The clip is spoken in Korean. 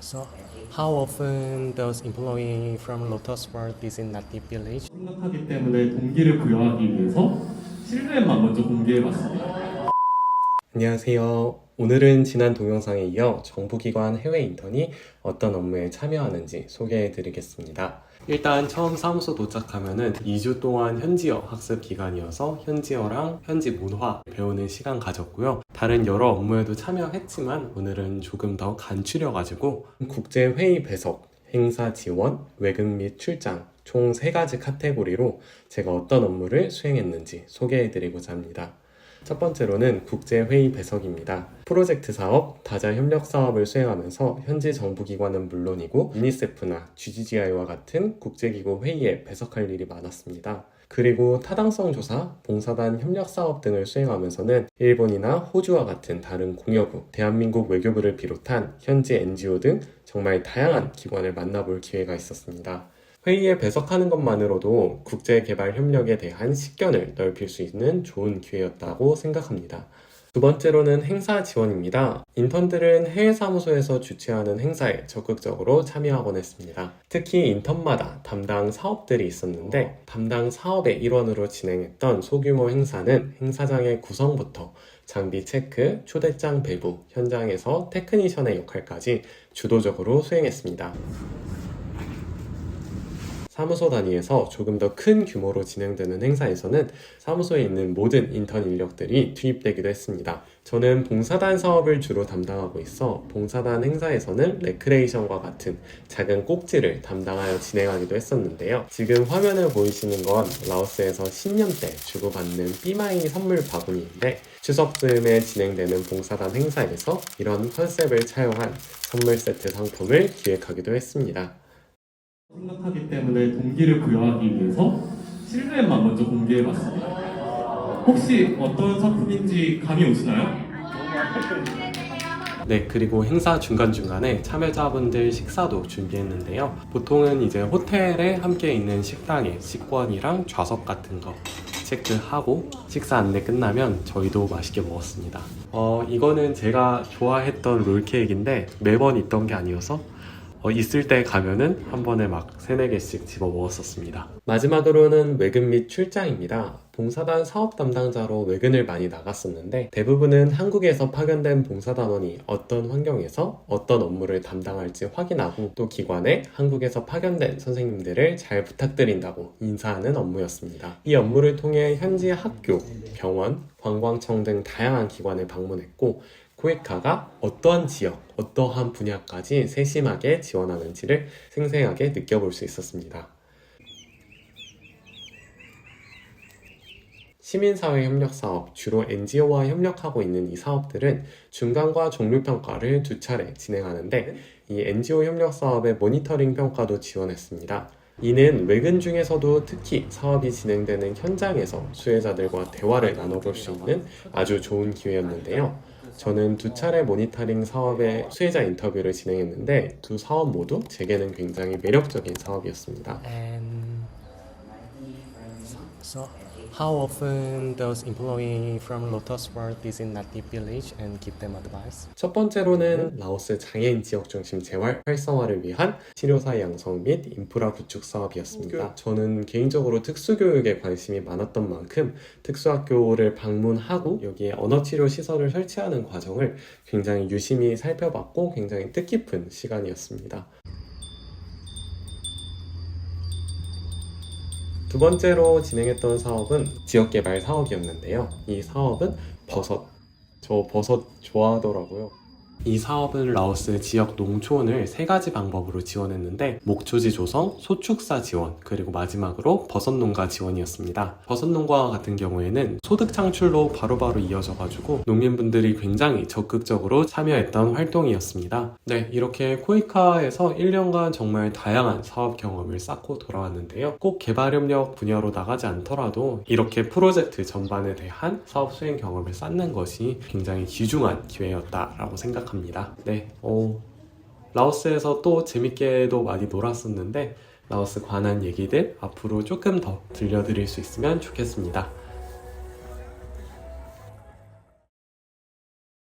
So, how often does employee from Lotus World visit Native Village? 생각하기 때문에 동기를 부여하기 위해서 실루엣만 먼저 공개해봤습니다. 안녕하세요. 오늘은 지난 동영상에 이어 정부기관 해외 인턴이 어떤 업무에 참여하는지 소개해 드리겠습니다. 일단 처음 사무소 도착하면은 2주 동안 현지어 학습 기간이어서 현지어랑 현지 문화 배우는 시간 가졌고요. 다른 여러 업무에도 참여했지만 오늘은 조금 더 간추려가지고 국제 회의 배석, 행사 지원, 외국 및 출장 총세 가지 카테고리로 제가 어떤 업무를 수행했는지 소개해 드리고자 합니다. 첫 번째로는 국제회의 배석입니다. 프로젝트 사업, 다자 협력 사업을 수행하면서 현지 정부기관은 물론이고 유니세프나 GGGI와 같은 국제기구 회의에 배석할 일이 많았습니다. 그리고 타당성 조사, 봉사단 협력 사업 등을 수행하면서는 일본이나 호주와 같은 다른 공여국, 대한민국 외교부를 비롯한 현지 NGO 등 정말 다양한 기관을 만나볼 기회가 있었습니다. 회의에 배석하는 것만으로도 국제 개발 협력에 대한 식견을 넓힐 수 있는 좋은 기회였다고 생각합니다. 두 번째로는 행사 지원입니다. 인턴들은 해외 사무소에서 주최하는 행사에 적극적으로 참여하곤 했습니다. 특히 인턴마다 담당 사업들이 있었는데 담당 사업의 일원으로 진행했던 소규모 행사는 행사장의 구성부터 장비 체크, 초대장 배부, 현장에서 테크니션의 역할까지 주도적으로 수행했습니다. 사무소 단위에서 조금 더 큰 규모로 진행되는 행사에서는 사무소에 있는 모든 인턴 인력들이 투입되기도 했습니다. 저는 봉사단 사업을 주로 담당하고 있어 봉사단 행사에서는 레크레이션과 같은 작은 꼭지를 담당하여 진행하기도 했었는데요. 지금 화면을 보이시는 건 라오스에서 신년 때 주고받는 삐마이 선물 바구니인데 추석 즈음에 진행되는 봉사단 행사에서 이런 컨셉을 차용한 선물 세트 상품을 기획하기도 했습니다. 생각하기 때문에 동기를 부여하기 위해서 실루엣만 먼저 공개해봤습니다. 혹시 어떤 상품인지 감이 오시나요? 네, 그리고 행사 중간중간에 참여자분들 식사도 준비했는데요. 보통은 이제 호텔에 함께 있는 식당에 식권이랑 좌석 같은 거 체크하고 식사 안내 끝나면 저희도 맛있게 먹었습니다. 어, 이거는 제가 좋아했던 롤케이크인데 매번 있던 게 아니어서 어, 있을 때 가면은 한 번에 막 세네 개씩 집어 먹었었습니다. 마지막으로는 외근 및 출장입니다. 봉사단 사업 담당자로 외근을 많이 나갔었는데 대부분은 한국에서 파견된 봉사단원이 어떤 환경에서 어떤 업무를 담당할지 확인하고 또 기관에 한국에서 파견된 선생님들을 잘 부탁드린다고 인사하는 업무였습니다. 이 업무를 통해 현지 학교, 병원, 관광청 등 다양한 기관을 방문했고 코이카가 어떠한 지역, 어떠한 분야까지 세심하게 지원하는지를 생생하게 느껴볼 수 있었습니다. 시민사회 협력 사업, 주로 NGO와 협력하고 있는 이 사업들은 중간과 종료 평가를 두 차례 진행하는데 이 NGO 협력 사업의 모니터링 평가도 지원했습니다. 이는 외근 중에서도 특히 사업이 진행되는 현장에서 수혜자들과 대화를 나눠볼 수 있는 아주 좋은 기회였는데요. 저는 두 차례 모니터링 사업의 수혜자 인터뷰를 진행했는데 두 사업 모두 제게는 굉장히 매력적인 사업이었습니다. And so, how often does employee from Lotus World visit Native Village and give them advice? 첫 번째로는 라오스 장애인 지역 중심 재활 활성화를 위한 치료사 양성 및 인프라 구축 사업이었습니다. 저는 개인적으로 특수교육에 관심이 많았던 만큼 특수학교를 방문하고 여기에 언어치료 시설을 설치하는 과정을 굉장히 유심히 살펴봤고 굉장히 뜻깊은 시간이었습니다. 두 번째로 진행했던 사업은 지역개발 사업이었는데요. 이 사업은 버섯. 저 버섯 좋아하더라고요. 이 사업은 라오스 지역 농촌을 세 가지 방법으로 지원했는데 목초지 조성, 소축사 지원, 그리고 마지막으로 버섯 농가 지원이었습니다. 버섯 농가 같은 경우에는 소득 창출로 바로바로 이어져 가지고 농민분들이 굉장히 적극적으로 참여했던 활동이었습니다. 네, 이렇게 코이카에서 1년간 정말 다양한 사업 경험을 쌓고 돌아왔는데요. 꼭 개발협력 분야로 나가지 않더라도 이렇게 프로젝트 전반에 대한 사업 수행 경험을 쌓는 것이 굉장히 귀중한 기회였다라고 생각합니다. 네, 어, 라오스에서 또 재밌게도 많이 놀았었는데 라오스 관한 얘기들 앞으로 조금 더 들려드릴 수 있으면 좋겠습니다.